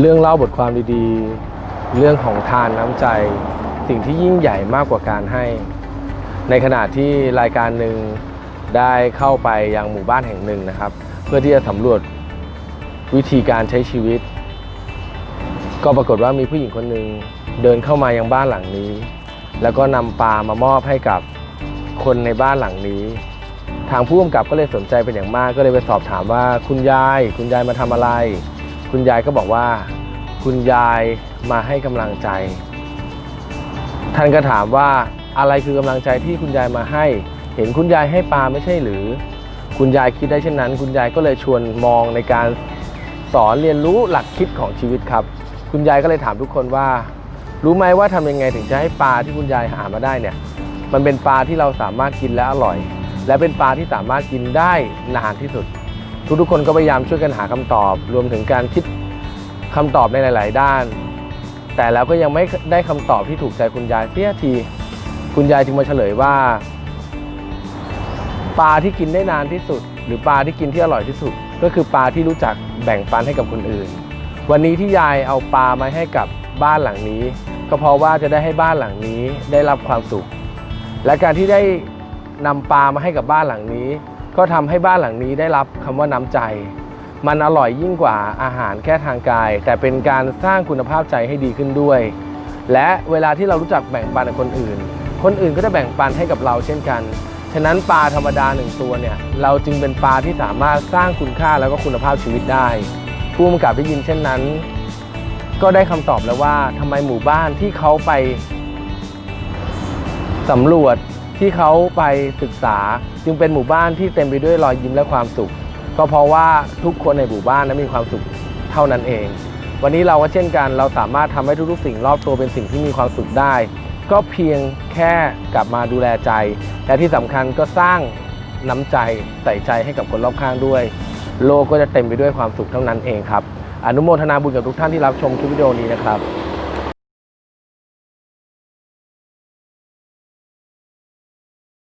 เรื่องเล่าบทความดีๆ เรื่องของทานน้ำใจ สิ่งที่ยิ่งใหญ่มากกว่าการให้ ในขณะที่รายการหนึ่งได้เข้าไปยังหมู่บ้านแห่งหนึ่งนะครับ เพื่อที่จะสำรวจวิธีการใช้ชีวิต ก็ปรากฏว่ามีผู้หญิงคนหนึ่งเดินเข้ามายังบ้านหลังนี้ แล้วก็นำปลามามอบให้กับคนในบ้านหลังนี้ ทางผู้กำกับก็เลยสนใจเป็นอย่างมาก ก็เลยไปสอบถามว่าคุณยาย คุณยายมาทำอะไร คุณยายก็บอกว่า คุณยายมาให้กำลังใจ ท่านก็ถามว่าอะไรคือกำลังใจที่คุณยายมาให้ เห็นคุณยายให้ปลาไม่ใช่หรือ คุณยายคิดได้เช่นนั้น คุณยายก็เลยชวนมองในการสอนเรียนรู้หลักคิดของชีวิตครับ คุณยายก็เลยถามทุกคนว่า รู้ไหมว่าทำยังไงถึงจะให้ปลาที่คุณยายหามาได้เนี่ย มันเป็นปลาที่เราสามารถกินและอร่อย และเป็นปลาที่สามารถกินได้นานที่สุด ทุกๆคนก็พยายามช่วยกันหาคำตอบ รวมถึงการคิดคำตอบในหลาย ๆ ด้าน แต่แล้วก็ยังไม่ได้คำตอบที่ถูกใจคุณยายเสียที คุณยายจึงมาเฉลยว่า ปลาที่กินได้นานที่สุด หรือปลาที่กินที่อร่อยที่สุด ก็คือปลาที่รู้จักแบ่งปันให้กับคนอื่น วันนี้ที่ยายเอาปลามาให้กับบ้านหลังนี้ ก็เพราะว่าจะได้ให้บ้านหลังนี้ได้รับความสุข และการที่ได้นำปลามาให้กับบ้านหลังนี้ ก็ทำให้บ้านหลังนี้ได้รับคำว่าน้ำใจ มันอร่อยยิ่งกว่าอาหารแค่ทางกาย แต่เป็นการสร้างคุณภาพใจให้ดีขึ้นด้วย และเวลาที่เรารู้จักแบ่งปันกับคนอื่น คนอื่นก็จะแบ่งปันให้กับเราเช่นกัน ฉะนั้นปลาธรรมดาหนึ่งตัวเนี่ยเราจึงเป็นปลาที่สามารถสร้างคุณค่าแล้วก็คุณภาพชีวิตได้ ผู้กำกับได้ยินเช่นนั้น ก็ได้คำตอบแล้วว่าทำไมหมู่บ้านที่เขาไปสำรวจ ที่เขาไปศึกษาจึงเป็นหมู่บ้านที่เต็มไปด้วยรอยยิ้มและความสุข ก็เพราะว่าทุกคนในหมู่บ้านนั้นมีความสุขเท่านั้นเอง วันนี้เราก็เช่นกัน เราสามารถทำให้ทุกๆ สิ่งรอบตัวเป็นสิ่งที่มีความสุขได้ ก็เพียงแค่กลับมาดูแลใจ และที่สำคัญก็สร้างน้ำใจใส่ใจให้กับคนรอบข้างด้วย โลกก็จะเต็มไปด้วยความสุขเท่านั้นเองครับอนุโมทนาบุญกับทุกท่านที่รับชมคลิปวิดีโอนี้นะครับ